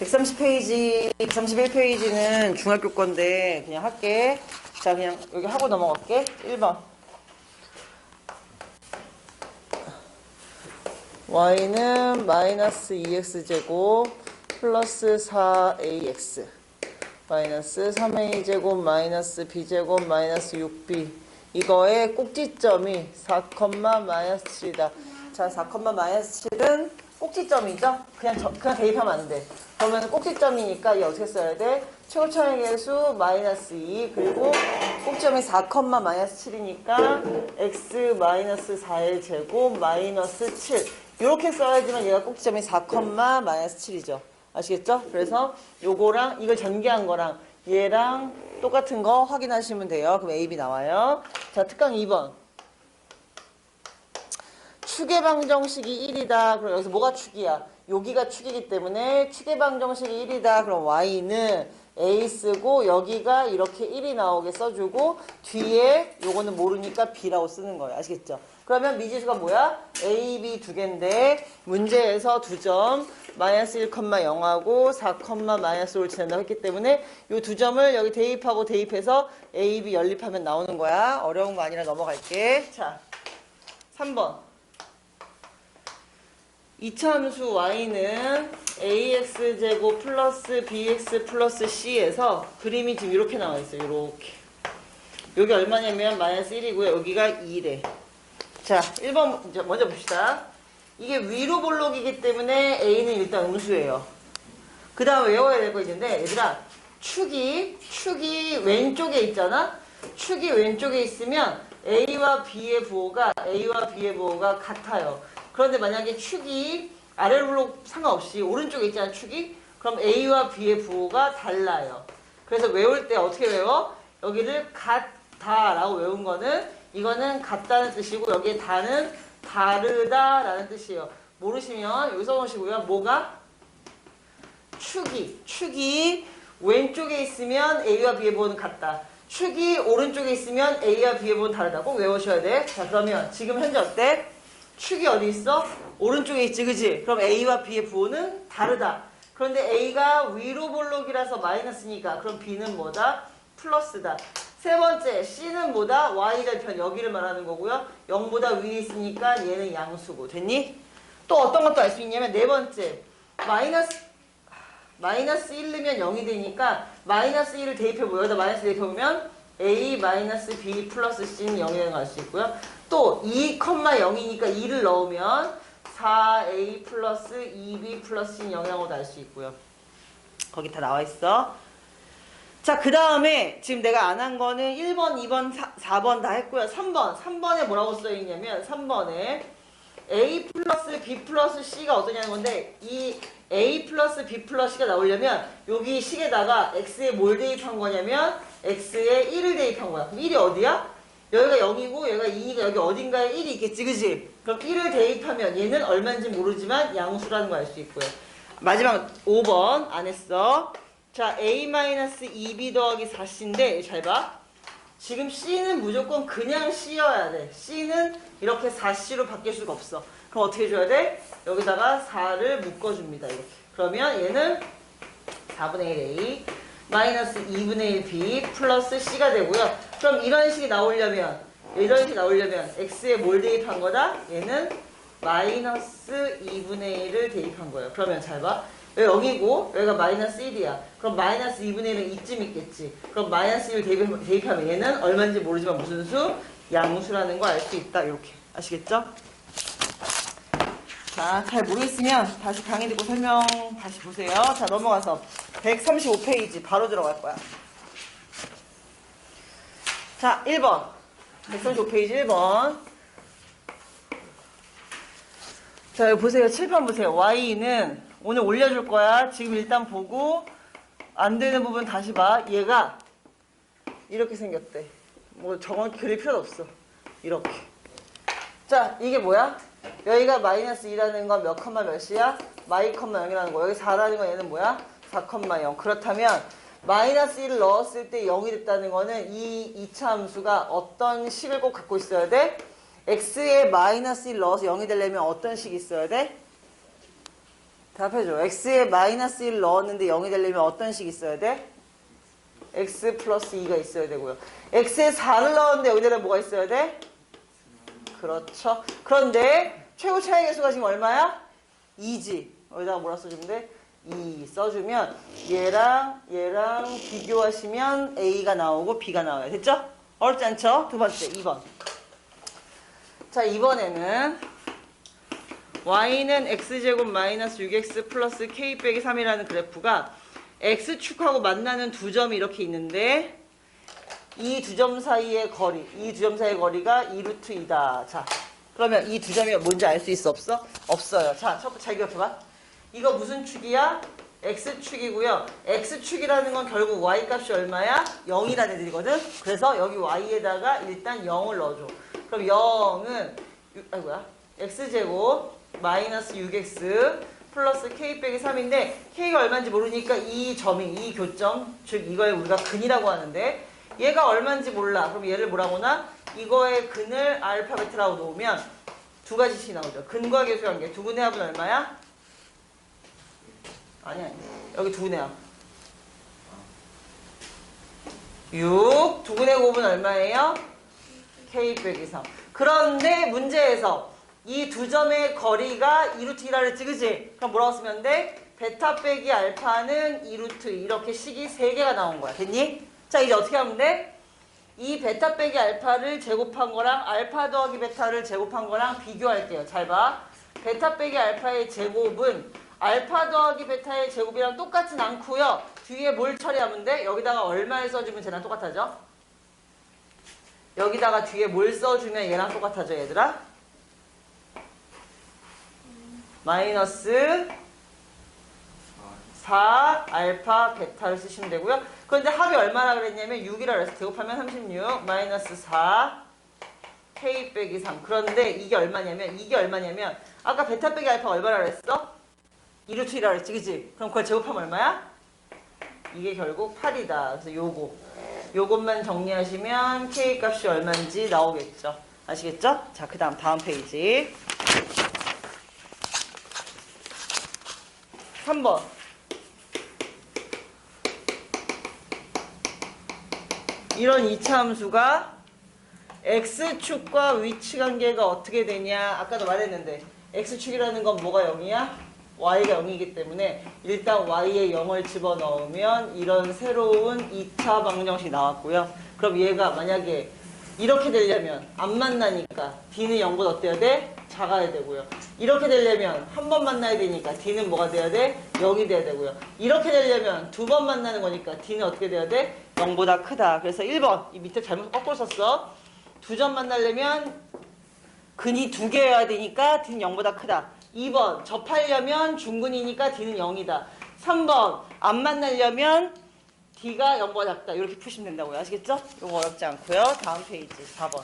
130페이지, 131페이지는 중학교 건데 그냥 할게. 자, 그냥 여기 하고 넘어갈게. 1번. y는 마이너스 2x제곱 플러스 4ax 마이너스 3a제곱 마이너스 b제곱 마이너스 6b 이거의 꼭지점이 4, 마이너스 7이다. 자, 4, 마이너스 7은 꼭지점이죠? 그냥 저- 그냥 대입하면 안 돼. 그러면 꼭지점이니까 이 어떻게 써야 돼? 최고 차이 계수 마이너스 2 그리고 꼭지점이 4, 마이너스 7이니까 x 마이너스 4의 제곱 마이너스 7 이렇게 써야지만 얘가 꼭지점이 4, 마이너스 7이죠. 아시겠죠? 그래서 요거랑 이걸 전개한 거랑 얘랑 똑같은 거 확인하시면 돼요. 그럼 A, B 나와요. 자, 특강 2번. 축의 방정식이 1이다. 그럼 여기서 뭐가 축이야? 여기가 축이기 때문에 축의 방정식이 1이다. 그럼 y는 a 쓰고 여기가 이렇게 1이 나오게 써주고 뒤에 요거는 모르니까 b라고 쓰는 거예요. 아시겠죠? 그러면 미지수가 뭐야? a, b 두 개인데 문제에서 두 점 마이너스 1,0하고 4, 마이너스 5를 지낸다고 했기 때문에 이두 점을 여기 대입하고 대입해서 a, b 연립하면 나오는 거야. 어려운 거 아니라 넘어갈게. 자, 3번. 이차함수 y는 ax제곱 플러스 bx 플러스 c에서 그림이 지금 이렇게 나와 있어요. 이렇게. 여기 얼마냐면 마이너스 1이고요. 여기가 2래. 자, 1번 이제 먼저 봅시다. 이게 위로 볼록이기 때문에 a는 일단 음수예요. 그 다음 외워야 될 거 있는데 얘들아 축이 축이 왼쪽에 있잖아. 축이 왼쪽에 있으면 a와 b의 부호가 a와 b의 부호가 같아요. 그런데 만약에 축이 아래로 상관없이 오른쪽에 있잖아 축이 그럼 a와 b의 부호가 달라요. 그래서 외울 때 어떻게 외워? 여기를 같다라고 외운 거는 이거는 같다는 뜻이고 여기에 다는 다르다라는 뜻이에요. 모르시면 여기서 보시고요. 뭐가 축이 축이 왼쪽에 있으면 A와 B의 부호는 같다. 축이 오른쪽에 있으면 A와 B의 부호는 다르다. 꼭 외우셔야 돼. 자 그러면 지금 현재 어때? 축이 어디 있어? 오른쪽에 있지 그지? 그럼 A와 B의 부호는 다르다. 그런데 A가 위로 볼록이라서 마이너스니까 그럼 B는 뭐다? 플러스다. 세 번째 C는 뭐다? Y절편 여기를 말하는 거고요. 0보다 위에 있으니까 얘는 양수고 됐니? 또 어떤 것도 알 수 있냐면 네 번째 마이너스 마이너스 1 넣으면 0이 되니까 마이너스 1을 대입해보면 여기다 마이너스 대입해보면 a 마이너스 b 플러스 c는 0이라는 걸 알 수 있고요. 또 2, 0이니까 2를 넣으면 4a 플러스 2b 플러스 c는 0이라고도 알 수 있고요. 거기 다 나와 있어. 자, 그 다음에 지금 내가 안 한 거는 1번, 2번, 4, 번다 했고요. 3번. 3번에 뭐라고 써 있냐면 3번에 A 플러스 B 플러스 C가 어떠냐는 건데 이 A 플러스 B 플러스 C가 나오려면 여기 식에다가 X에 뭘 대입한 거냐면 X에 1을 대입한 거야. 그럼 1이 어디야? 여기가 0이고 여기가 2니까 여기 어딘가에 1이 있겠지 그지? 그럼 1을 대입하면 얘는 얼마인지 모르지만 양수라는 거알수 있고요. 마지막 5번 안 했어. 자 A-2B 더하기 4C인데 잘 봐. 지금 C는 무조건 그냥 C여야 돼. C는 이렇게 4C로 바뀔 수가 없어. 그럼 어떻게 해줘야 돼? 여기다가 4를 묶어줍니다. 이렇게. 그러면 얘는 4분의 1 A 마이너스 2분의 1 B 플러스 C가 되고요. 그럼 이런 식이 나오려면 이런 식이 나오려면 X에 뭘 대입한 거다? 얘는 마이너스 2분의 1을 대입한 거예요. 그러면 잘 봐. 여기고 여기가 마이너스 1이야. 그럼 마이너스 2분의 1은 이쯤 있겠지. 그럼 마이너스 1을 대입, 대입하면 얘는 얼마인지 모르지만 무슨 수? 양수라는 거 알 수 있다. 이렇게. 아시겠죠? 자, 잘 모르겠으면 다시 강의 듣고 설명 다시 보세요. 자, 넘어가서 135페이지 바로 들어갈 거야. 자, 1번. 135페이지 1번. 자, 여기 보세요. 칠판 보세요. Y는 오늘 올려줄 거야. 지금 일단 보고 안 되는 부분 다시 봐. 얘가 이렇게 생겼대. 뭐 정확히 그릴 필요 없어. 이렇게. 자, 이게 뭐야? 여기가 마이너스 2라는 건 몇 컴마 몇이야? 마이 컴마 0이라는 거. 여기 4라는 건 얘는 뭐야? 4 컴마 0. 그렇다면 마이너스 1을 넣었을 때 0이 됐다는 거는 이 2차 함수가 어떤 식을 꼭 갖고 있어야 돼? x에 마이너스 1 넣어서 0이 되려면 어떤 식이 있어야 돼? 답해줘. x에 마이너스 1 넣었는데 0이 되려면 어떤 식 있어야 돼? x 플러스 2가 있어야 되고요. x에 4를 넣었는데 여기다가 뭐가 있어야 돼? 그렇죠. 그런데 최고 차이 계수가 지금 얼마야? 2지. 여기다가 뭐라 써주면 돼? 2 써주면 얘랑 얘랑 비교하시면 a가 나오고 b가 나와요. 됐죠? 어렵지 않죠? 두 번째 2번. 자 이번에는 y는 x제곱 마이너스 6x 플러스 k 빼기 3이라는 그래프가 x축하고 만나는 두 점이 이렇게 있는데 이 두 점 사이의 거리, 이 두 점 사이의 거리가 2루트 2다. 자, 그러면 이 두 점이 뭔지 알 수 있어 없어? 없어요. 자, 첫 번째 잘 기억해봐. 이거 무슨 축이야? x축이고요. x축이라는 건 결국 y 값이 얼마야? 0이라는 애들이거든. 그래서 여기 y에다가 일단 0을 넣어줘. 그럼 0은 아이고야. x제곱 마이너스 6x 플러스 k 빼기 3인데 k가 얼마인지 모르니까 이 점이 이 교점 즉 이거에 우리가 근이라고 하는데 얘가 얼마인지 몰라. 그럼 얘를 뭐라고나? 이거의 근을 알파 베타라고 놓으면 두 가지씩 나오죠. 근과 계수 관계. 두 분의 합은 얼마야? 아니 아니. 여기 두 분의 합. 6. 두 분의 곱은 얼마예요? k 빼기 3. 그런데 문제에서 이 두 점의 거리가 2루트 1라 그랬지, 그지? 그럼 뭐라고 쓰면 돼? 베타 빼기 알파는 2루트 이렇게 식이 3개가 나온 거야. 됐니? 자, 이제 어떻게 하면 돼? 이 베타 빼기 알파를 제곱한 거랑 알파 더하기 베타를 제곱한 거랑 비교할게요. 잘 봐. 베타 빼기 알파의 제곱은 알파 더하기 베타의 제곱이랑 똑같진 않고요. 뒤에 뭘 처리하면 돼? 여기다가 얼마를 써주면 쟤랑 똑같아져? 여기다가 뒤에 뭘 써주면 얘랑 똑같아져, 얘들아? 마이너스 4 알파 베타를 쓰시면 되고요. 그런데 합이 얼마나 그랬냐면 6이라 그래서 제곱하면 36 마이너스 4 k 빼기 3. 그런데 이게 얼마냐면 이게 얼마냐면 아까 베타 빼기 알파 얼마라 그랬어? 2루트 1이라 그랬지, 그지? 그럼 그걸 제곱하면 얼마야? 이게 결국 8이다. 그래서 요거 요것만 정리하시면 k 값이 얼마인지 나오겠죠. 아시겠죠? 자, 그 다음 다음 페이지. 3번. 이런 이차 함수가 x축과 위치 관계가 어떻게 되냐 아까도 말했는데 x축이라는 건 뭐가 0이야? y가 0이기 때문에 일단 y에 0을 집어넣으면 이런 새로운 2차 방정식이 나왔고요 그럼 얘가 만약에 이렇게 되려면 안 만나니까 d는 0보다 어때야 돼? 작아야 되고요 이렇게 되려면 한 번 만나야 되니까 d는 뭐가 돼야 돼? 0이 돼야 되고요 이렇게 되려면 두 번 만나는 거니까 d는 어떻게 돼야 돼? 0보다 크다 그래서 1번 이 밑에 잘못 거꾸로 썼어 두 점 만나려면 근이 두 개여야 되니까 d는 0보다 크다. 2번 접하려면 중근이니까 d는 0이다. 3번 안 만나려면 d가 0보다 작다. 이렇게 푸시면 된다고요. 아시겠죠? 이거 어렵지 않고요. 다음 페이지 4번.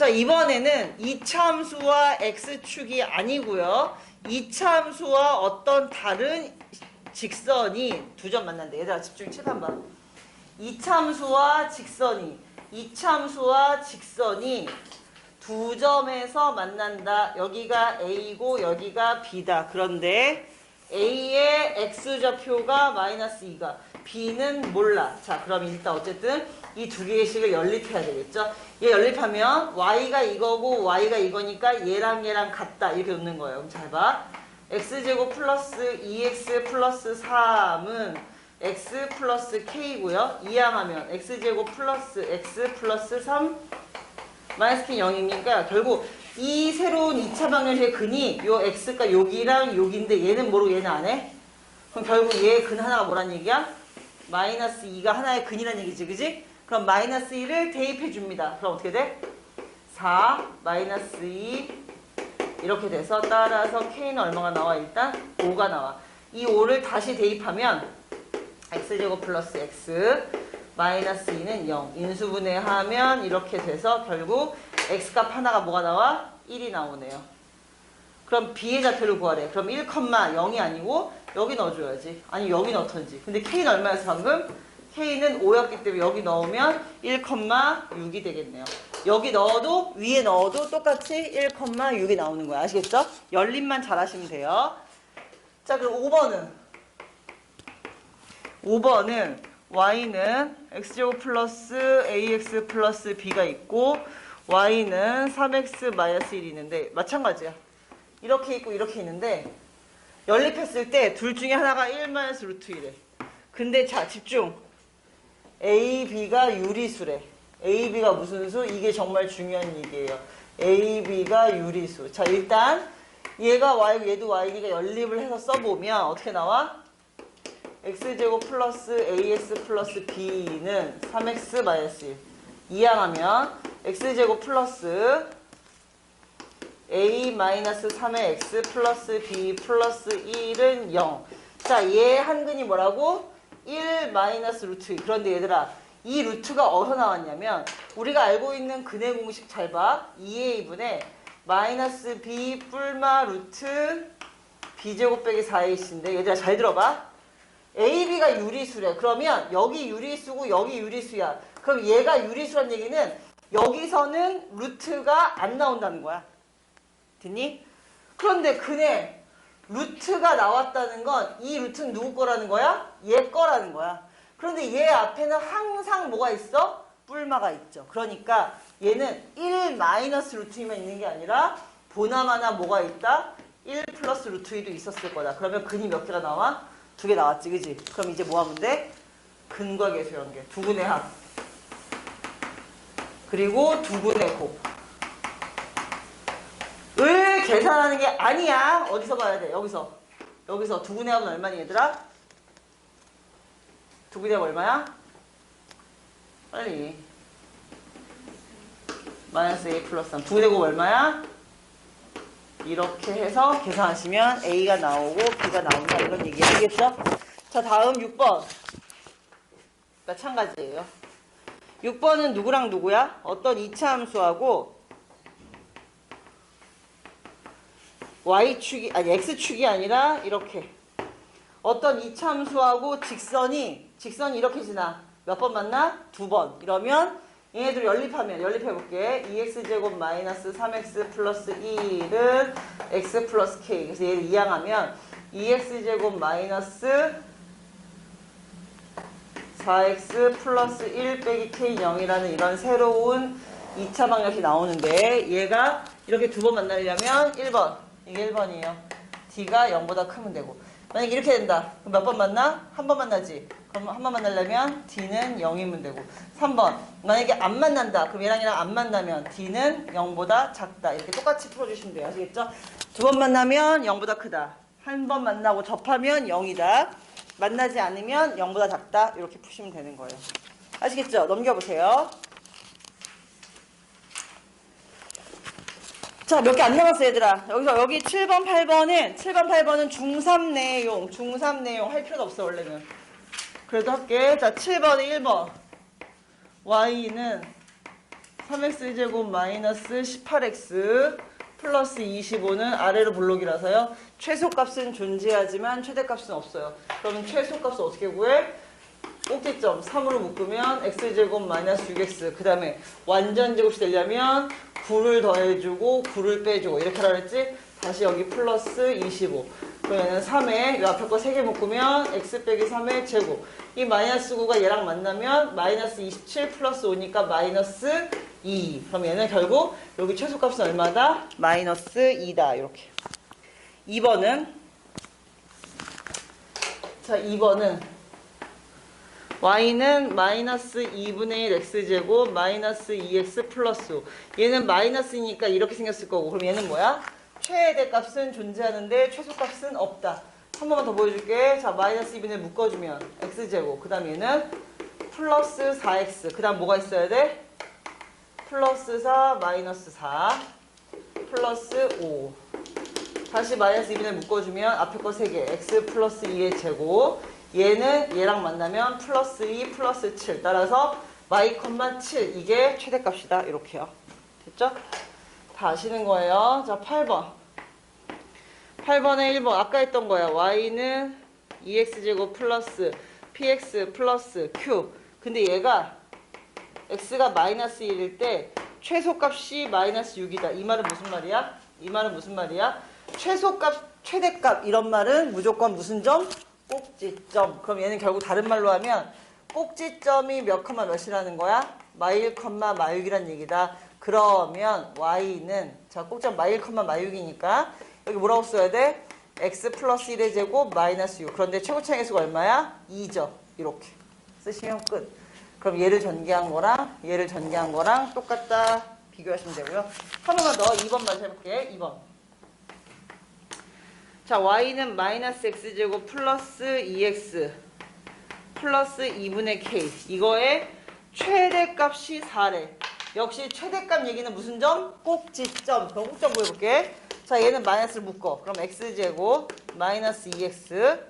자 이번에는 2차 함수와 x축이 아니고요. 2차 함수와 어떤 다른 직선이 두 점 만난대. 얘들아 집중 칠판 봐. 이참수와 직선이 이참수와 직선이 두 점에서 만난다. 여기가 A고 여기가 B다. 그런데 A의 X좌표가 마이너스 2가 B는 몰라. 자, 그럼 일단 어쨌든 이 두 개의 식을 연립해야 되겠죠? 얘 연립하면 Y가 이거고 Y가 이거니까 얘랑 얘랑 같다. 이렇게 놓는 거예요. 그럼 잘 봐. X제곱 플러스 2X 플러스 3은 x 플러스 k고요. 이항하면 x제곱 플러스 x 플러스 3 마이너스 k 0이니까 결국 이 새로운 2차 방정식의 근이 요 x가 여기랑 여기인데 얘는 모르고 얘는 안 해? 그럼 결국 얘 근 하나가 뭐란 얘기야? 마이너스 2가 하나의 근이란 얘기지, 그지? 그럼 마이너스 2를 대입해 줍니다. 그럼 어떻게 돼? 4 마이너스 2 이렇게 돼서 따라서 k는 얼마가 나와? 일단 5가 나와. 이 5를 다시 대입하면 x제곱 플러스 x 마이너스 2는 0 인수분해하면 이렇게 돼서 결국 x값 하나가 뭐가 나와? 1이 나오네요 그럼 b의 좌표를 구하래 그럼 1,0이 아니고 여기 넣어줘야지 아니 여기 넣던지 근데 k는 얼마였어 방금? k는 5였기 때문에 여기 넣으면 1,6이 되겠네요 여기 넣어도 위에 넣어도 똑같이 1,6이 나오는 거야. 아시겠죠? 열림만 잘 하시면 돼요. 자, 그럼 5번은 5번은 y는 x제곱 플러스 ax 플러스 b가 있고 y는 3x 마이너스 1이 있는데 마찬가지야. 이렇게 있고 이렇게 있는데 연립했을 때 둘 중에 하나가 1 마이너스 루트 1에 근데 자 집중 a, b가 유리수래 a, b가 무슨 수? 이게 정말 중요한 얘기예요 a, b가 유리수 자 일단 얘가 y, 얘도 y니까 연립을 해서 써보면 어떻게 나와? x제곱 플러스 ax 플러스 b는 3x 마이너스 1 이항하면 x제곱 플러스 a 마이너스 3의 x 플러스 b 플러스 1은 0. 자, 얘 한근이 뭐라고? 1 마이너스 루트 2. 그런데 얘들아, 이 루트가 어디서 나왔냐면 우리가 알고 있는 근의 공식 잘 봐. 2a분의 마이너스 b 뿔마 루트 b제곱 빼기 4ac인데 얘들아 잘 들어봐. ab가 유리수래. 그러면 여기 유리수고 여기 유리수야. 그럼 얘가 유리수란 얘기는 여기서는 루트가 안 나온다는 거야. 됐니? 그런데 그네 루트가 나왔다는 건 이 루트는 누구 거라는 거야? 얘 거라는 거야. 그런데 얘 앞에는 항상 뭐가 있어? 뿔마가 있죠. 그러니까 얘는 1 마이너스 루트이만 있는 게 아니라 보나마나 뭐가 있다? 1 플러스 루트 2도 있었을 거다. 그러면 근이 몇 개가 나와? 두 개 나왔지, 그지? 그럼 이제 뭐 하면 돼? 근과 계수 연계. 두 분의 합. 그리고 두 분의 곱. 을 계산하는 게 아니야. 어디서 봐야 돼? 여기서. 여기서 두 분의 합은 얼마니 얘들아? 두 분의 합 얼마야? 빨리. 마이너스 A 플러스 3. 두 분의 곱 얼마야? 이렇게 해서 계산하시면 A가 나오고 B가 나온다. 이런 얘기 아시겠죠? 자, 다음 6번. 마찬가지예요. 6번은 누구랑 누구야? 어떤 이차 함수하고 y축이 아니 x축이 아니라 이렇게 어떤 이참수하고 직선이 직선이 이렇게 지나 몇 번 만나? 두 번. 이러면 얘네들 연립하면 연립해 볼게. 2x제곱 마이너스 3x 플러스 1은 x 플러스 k. 그래서 얘를 이항하면 2x제곱 마이너스 4x 플러스 1 빼기 k 0이라는 이런 새로운 2차 방정식이 나오는데 얘가 이렇게 두 번 만나려면 1번 이게 1번이에요. d가 0보다 크면 되고 만약에 이렇게 된다. 그럼 몇 번 만나? 한 번 만나지. 그럼 한 번 만나려면 d는 0이면 되고 3번 만약에 안 만난다. 그럼 얘랑 얘랑 안 만나면 d는 0보다 작다. 이렇게 똑같이 풀어주시면 돼요. 아시겠죠? 두 번 만나면 0보다 크다. 한 번 만나고 접하면 0이다. 만나지 않으면 0보다 작다. 이렇게 푸시면 되는 거예요. 아시겠죠? 넘겨보세요. 자, 몇 개 안 남았어, 얘들아. 여기서 여기 7번, 8번은, 7번, 8번은 중3 내용, 중3 내용 할 필요도 없어, 원래는. 그래도 할게. 자, 7번에 1번. y는 3x제곱 마이너스 18x 플러스 25는 아래로 블록이라서요. 최소값은 존재하지만 최대값은 없어요. 그러면 최소값을 어떻게 구해? 꼭지점 3으로 묶으면 x제곱 마이너스 6x 그 다음에 완전 제곱이 되려면 9를 더해주고 9를 빼주고 이렇게 하라 그랬지? 다시 여기 플러스 25 그러면 3에 이 앞에 거 3개 묶으면 x 빼기 3의 제곱. 이 마이너스 9가 얘랑 만나면 마이너스 27 플러스 5니까 마이너스 2 그럼 얘는 결국 여기 최소값은 얼마다? 마이너스 2다. 이렇게. 2번은? 자 2번은? y는 마이너스 2분의 1 x제곱 마이너스 2x 플러스 5. 얘는 마이너스니까 이렇게 생겼을 거고. 그럼 얘는 뭐야? 최대값은 존재하는데 최소값은 없다. 한 번만 더 보여줄게. 자 마이너스 2분의 1 묶어주면 x제곱 그 다음 얘는 플러스 4x 그 다음 뭐가 있어야 돼? 플러스 4 마이너스 4 플러스 5 다시 마이너스 2분의 1 묶어주면 앞에 거 3개 x 플러스 2의 제곱 얘는 얘랑 만나면 플러스 2 플러스 7 따라서 y, 7 이게 최대값이다 이렇게요 됐죠? 다 아시는 거예요 자 8번 8번에 1번 아까 했던 거야 y는 2x제곱 플러스 px 플러스 q 근데 얘가 x가 마이너스 1일 때 최소값이 마이너스 6이다. 이 말은 무슨 말이야? 이 말은 무슨 말이야? 최소값, 최대값 이런 말은 무조건 무슨 점? 꼭지점. 그럼 얘는 결국 다른 말로 하면 꼭지점이 몇 컴마 몇이라는 거야? 마일 컴마 마육이란 얘기다. 그러면 y는 자 꼭지점 마일 컴마 마육이니까 여기 뭐라고 써야 돼? x 플러스 1의 제곱 마이너스 6. 그런데 최고차의 수가 얼마야? 2죠. 이렇게 쓰시면 끝. 그럼 얘를 전개한 거랑 얘를 전개한 거랑 똑같다. 비교하시면 되고요. 한 번만 더 2번 마저 해볼게. 2번. 자, y는 마이너스 x제곱 플러스 2x 플러스 2분의 k. 이거의 최대값이 4래. 역시 최대값 얘기는 무슨 점? 꼭지점. 그럼 꼭점 보여볼게. 자, 얘는 마이너스를 묶어. 그럼 x제곱 마이너스 2x.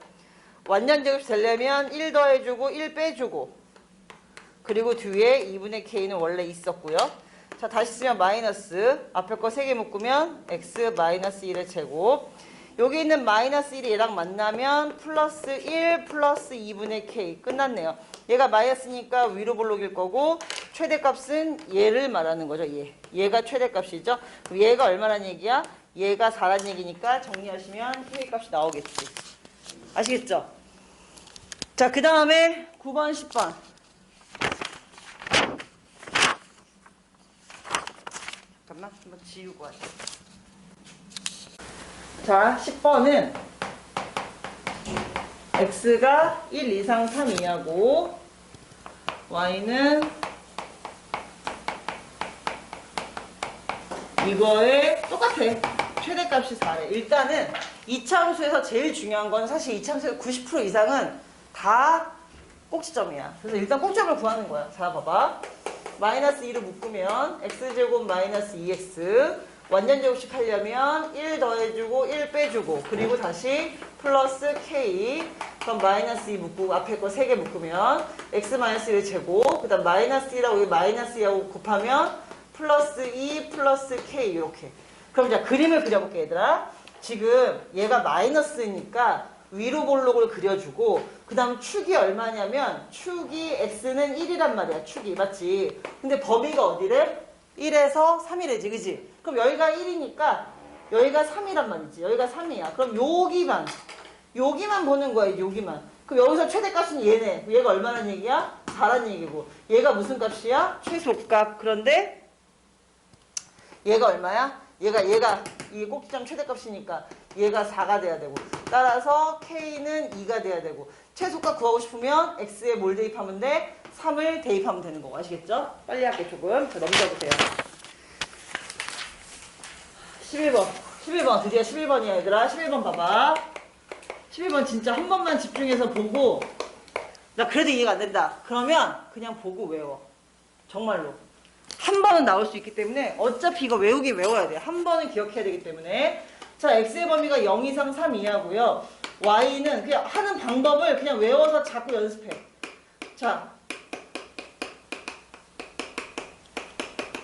완전 제곱이 되려면 1 더해주고 1 빼주고. 그리고 뒤에 2분의 k는 원래 있었고요. 자, 다시 쓰면 마이너스. 앞에 거 3개 묶으면 x 마이너스 1의 제곱. 여기 있는 마이너스 1이 얘랑 만나면 플러스 1 플러스 2분의 k 끝났네요. 얘가 마이너스니까 위로 볼록일 거고 최대값은 얘를 말하는 거죠. 얘. 얘가 최대값이죠. 그럼 얘가 얼마란 얘기야? 얘가 4란 얘기니까 정리하시면 k 값이 나오겠지. 아시겠죠? 자, 그 다음에 9번, 10번. 잠깐만, 한번 지우고 하자. 자, 10번은 x가 1 이상 3 이하고 y는 이거에 똑같아. 최대값이 4래. 일단은 이차함수에서 제일 중요한 건 사실 이차함수의 90% 이상은 다 꼭지점이야. 그래서 일단 꼭지점을 구하는 거야. 자, 봐봐. 마이너스 2를 묶으면 x제곱 마이너스 2x 완전 제곱식 하려면 1 더해주고 1 빼주고 그리고 다시 플러스 k 그럼 마이너스 2 묶고 앞에 거 3개 묶으면 x 마이너스 1의 제곱 그 다음 마이너스 2라고 여기 마이너스 2하고 곱하면 플러스 2 플러스 k 이렇게. 그럼 이제 그림을 그려볼게 얘들아. 지금 얘가 마이너스니까 위로 볼록을 그려주고 그 다음 축이 얼마냐면 축이 x는 1이란 말이야 축이. 맞지? 근데 범위가 어디래? 1에서 3이래지 그지? 그럼 여기가 1이니까 여기가 3이란 말이지. 여기가 3이야. 그럼 여기만 여기만 보는 거야 여기만. 그럼 여기서 최대값은 얘네. 얘가 얼마란 얘기야? 4란 얘기고. 얘가 무슨 값이야? 최소값. 그런데 얘가 얼마야? 얘가 얘가 이게 꼭지점 최대값이니까 얘가 4가 돼야 되고 따라서 k는 2가 돼야 되고 최소값 구하고 싶으면 x에 뭘 대입하면 돼? 3을 대입하면 되는 거고 아시겠죠? 빨리 할게 조금. 자, 넘겨보세요. 11번. 11번 드디어 11번이야 얘들아. 11번 봐봐. 11번 진짜 한 번만 집중해서 보고 나 그래도 이해가 안 된다. 그러면 그냥 보고 외워. 정말로 한 번은 나올 수 있기 때문에 어차피 이거 외우기 외워야 돼. 한 번은 기억해야 되기 때문에. 자, x의 범위가 0 이상 3 이하고요. y는 그냥 하는 방법을 그냥 외워서 자꾸 연습해. 자.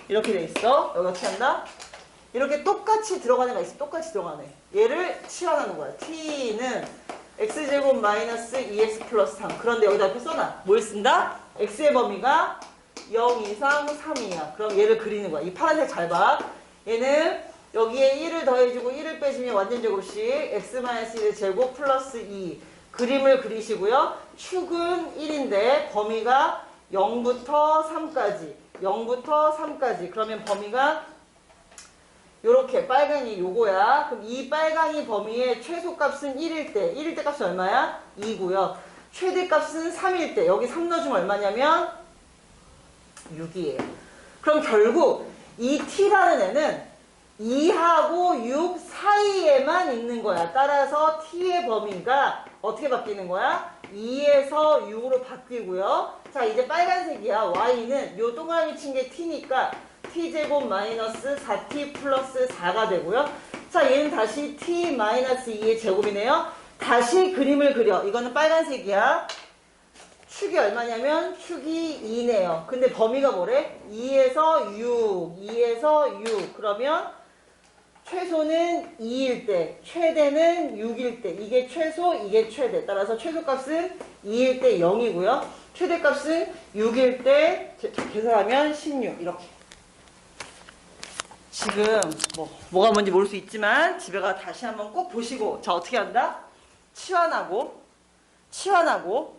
이렇게 돼 있어. 여기 어떻게 한다? 이렇게 똑같이 들어가는 애가 있어. 똑같이 들어가네. 얘를 치환하는 거야. t는 x제곱 마이너스 2x 플러스 3. 그런데 여기다 이렇게 써놔. 뭘 쓴다? x의 범위가 0 이상 3이야. 그럼 얘를 그리는 거야. 이 파란색 잘 봐. 얘는 여기에 1을 더해주고 1을 빼주면 완전 제곱식 x-1의 제곱 플러스 2 그림을 그리시고요. 축은 1인데 범위가 0부터 3까지 0부터 3까지 그러면 범위가 요렇게 빨강이 요거야. 그럼 이 빨강이 범위의 최소값은 1일 때 1일 때 값이 얼마야? 2고요. 최대값은 3일 때 여기 3 넣어주면 얼마냐면 6이에요. 그럼 결국 이 t라는 애는 2하고 6 사이에만 있는 거야. 따라서 t의 범위가 어떻게 바뀌는 거야? 2에서 6으로 바뀌고요. 자, 이제 빨간색이야. y는 요 동그라미 친 게 t니까 t제곱 마이너스 4t 플러스 4가 되고요. 자, 얘는 다시 t 마이너스 2의 제곱이네요. 다시 그림을 그려. 이거는 빨간색이야. 축이 얼마냐면 축이 2네요. 근데 범위가 뭐래? 2에서 6, 2에서 6. 그러면 최소는 2일 때, 최대는 6일 때. 이게 최소, 이게 최대. 따라서 최소값은 2일 때 0이고요. 최대값은 6일 때 제- 계산하면 16. 이렇게. 지금 뭐 뭐가 뭔지 모를 수 있지만 집에 가 다시 한번 꼭 보시고 자 어떻게 한다? 치환하고 치환하고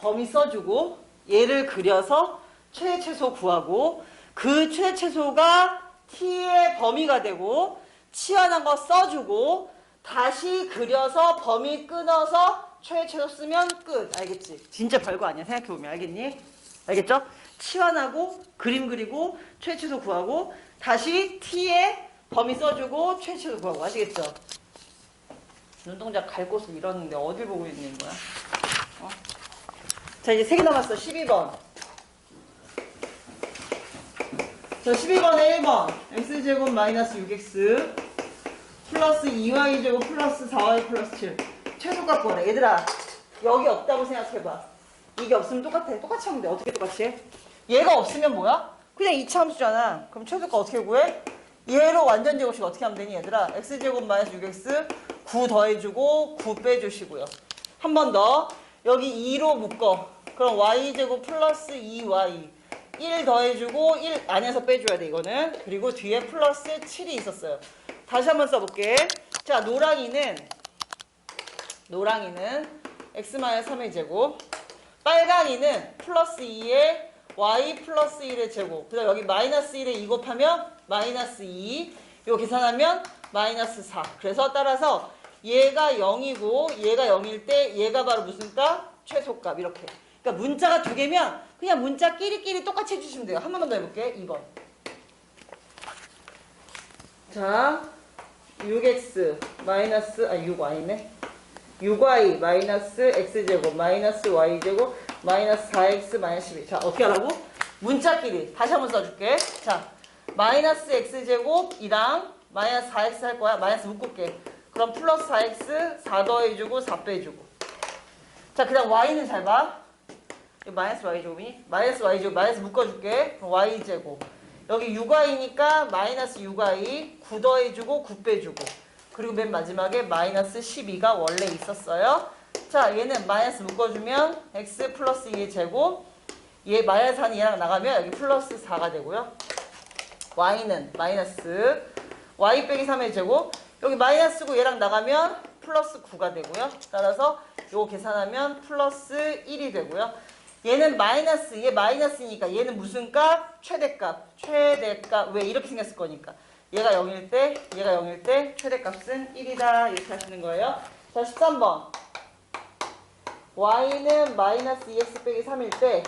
범위 써주고 얘를 그려서 최대 최소 구하고 그 최대 최소가 t의 범위가 되고 치환한 거 써주고 다시 그려서 범위 끊어서 최대 최소 쓰면 끝 알겠지? 진짜 별거 아니야 생각해보면 알겠니? 알겠죠? 치환하고 그림 그리고 최대 최소 구하고 다시 t의 범위 써주고 최대 최소 구하고 아시겠죠? 눈동자 갈 곳을 잃었는데 어딜 보고 있는 거야? 어? 자 이제 3개 남았어. 12번. 자 12번에 1번. x제곱 마이너스 6x 플러스 2y제곱 플러스 4y 플러스 7 최소값 구하래 얘들아 여기 없다고 생각해봐. 이게 없으면 똑같아. 똑같이 하면 돼. 어떻게 똑같이 해? 얘가 없으면 뭐야? 그냥 이차 함수잖아. 그럼 최소값 어떻게 구해? 얘로 완전 제곱식 어떻게 하면 되니 얘들아? x제곱 마이너스 6x 9 더해주고 9 빼주시고요. 한 번 더. 여기 2로 묶어 그럼 y제곱 플러스 2y 1 더해주고 1 안에서 빼줘야 돼 이거는. 그리고 뒤에 플러스 7이 있었어요. 다시 한번 써볼게. 자 노랑이는 노랑이는 x-3의 제곱. 빨강이는 플러스 2에 y 플러스 1의 제곱. 그 다음 여기 마이너스 1에 2 곱하면 마이너스 2 이거 계산하면 마이너스 4 그래서 따라서 얘가 0이고 얘가 0일 때 얘가 바로 무슨 값? 최소값. 이렇게 그러니까 문자가 두 개면 그냥 문자 끼리끼리 똑같이 해주시면 돼요 한 번만 더 해볼게 2번 자 6x 마이너스 아 6y네 6y 마이너스 x제곱 마이너스 y제곱 마이너스 4x 마이너스 12. 자 어떻게 하라고? 문자끼리 다시 한번 써줄게. 자 마이너스 x제곱이랑 마이너스 4x 할 거야. 마이너스 묶을게. 그럼 플러스 4x 4 더해주고 4 빼주고. 자 그 다음 y는 잘 봐. 마이너스 y제곱이니? 마이너스 y제곱 마이너스 묶어줄게. y제곱. 여기 6y니까 마이너스 6y 9 더해주고 9 빼주고. 그리고 맨 마지막에 마이너스 12가 원래 있었어요. 자, 얘는 마이너스 묶어주면 x 플러스 2의 제곱. 얘 마이너스 4는 얘랑 나가면 여기 플러스 4가 되고요. y는 마이너스 y 빼기 3의 제곱. 여기 마이너스고 얘랑 나가면 플러스 9가 되고요. 따라서 요거 계산하면 플러스 1이 되고요. 얘는 마이너스, 얘 마이너스니까 얘는 무슨 값? 최대값. 최대값. 왜 이렇게 생겼을 거니까. 얘가 0일 때, 얘가 0일 때 최대값은 1이다. 이렇게 하시는 거예요. 자, 13번. y는 마이너스 2x 빼기 3일 때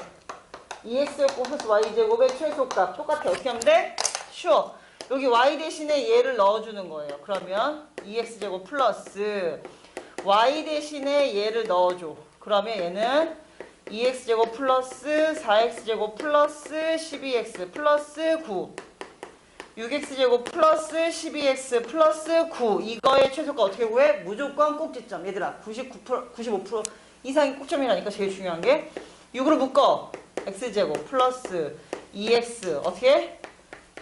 2x 플러스 y제곱의 최소값. 똑같아. 어떻게 하면 돼? 쉬워. 여기 y 대신에 얘를 넣어주는 거예요. 그러면 2x제곱 플러스 y 대신에 얘를 넣어줘. 그러면 얘는 2x제곱 플러스 4x제곱 플러스 12x 플러스 9 6x제곱 플러스 12x 플러스 9 이거의 최소가 어떻게 구해? 무조건 꼭지점. 얘들아 99% 95% 이상이 꼭점이라니까 제일 중요한 게. 6으로 묶어. x제곱 플러스 2x 어떻게?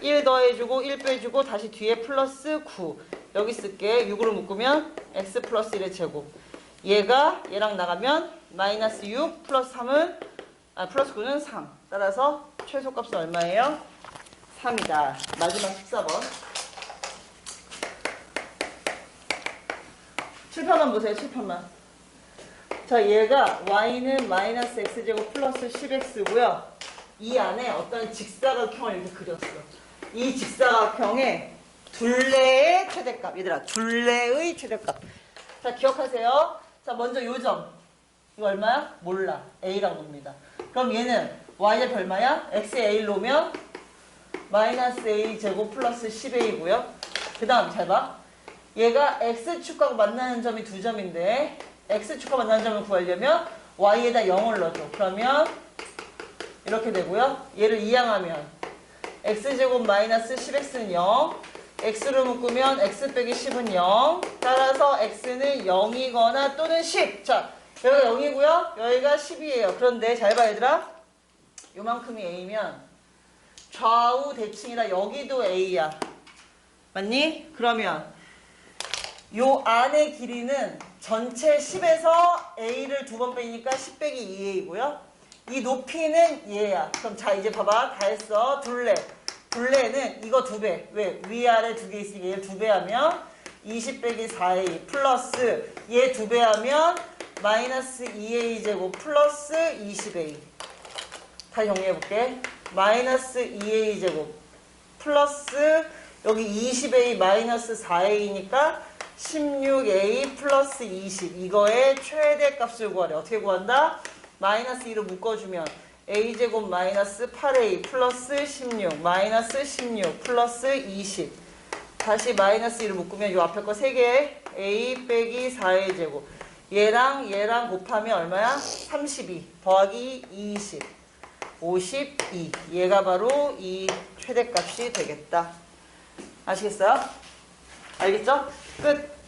1 더해주고 1 빼주고 다시 뒤에 플러스 9 여기 쓸게. 6으로 묶으면 x 플러스 1의 제곱. 얘가 얘랑 나가면 마이너스 6 플러스 3은 아 플러스 9는 3 따라서 최소값은 얼마예요? 3이다. 마지막 14번. 7편만 보세요 7편만. 자 얘가 y는 마이너스 x제곱 플러스 10x고요. 이 안에 어떤 직사각형을 이렇게 그렸어. 이 직사각형의 둘레의 최대값. 얘들아 둘레의 최대값. 자 기억하세요. 자 먼저 요점 이거 얼마야? 몰라. A라고 봅니다. 그럼 얘는 y의 얼마야? x에 a 놓으면 마이너스 a 제곱 플러스 10a고요. 그 다음 잘 봐. 얘가 x축하고 만나는 점이 두 점인데 x축과 만나는 점을 구하려면 y에다 0을 넣어줘. 그러면 이렇게 되고요. 얘를 이항하면 x제곱 마이너스 10x는 0 x로 묶으면 x 빼기 10은 0 따라서 x는 0이거나 또는 10 자, 여기가 0이고요. 여기가 10이에요. 그런데 잘 봐 얘들아. 요만큼이 a면 좌우 대칭이라 여기도 a야. 맞니? 그러면 요 안의 길이는 전체 10에서 a를 두 번 빼니까 10 빼기 2a이고요. 이 높이는 얘야. 그럼 자 이제 봐봐. 다 했어. 둘레. 본래는 이거 두 배. 왜? 위아래 두 개 있으니까 얘를 두 배 하면 20 빼기 4a 플러스 얘 두 배 하면 마이너스 2a 제곱 플러스 20a. 다시 정리해볼게. 마이너스 2a 제곱 플러스 여기 20a 마이너스 4a니까 16a 플러스 20 이거의 최대값을 구하래. 어떻게 구한다? 마이너스 2로 묶어주면 a제곱 마이너스 8a 플러스 16 마이너스 16 플러스 20 다시 마이너스 2로 묶으면 요 앞에 거 3개 a 빼기 4a 제곱 얘랑 얘랑 곱하면 얼마야? 32 더하기 20 52 얘가 바로 이 최대값이 되겠다 아시겠어요? 알겠죠? 끝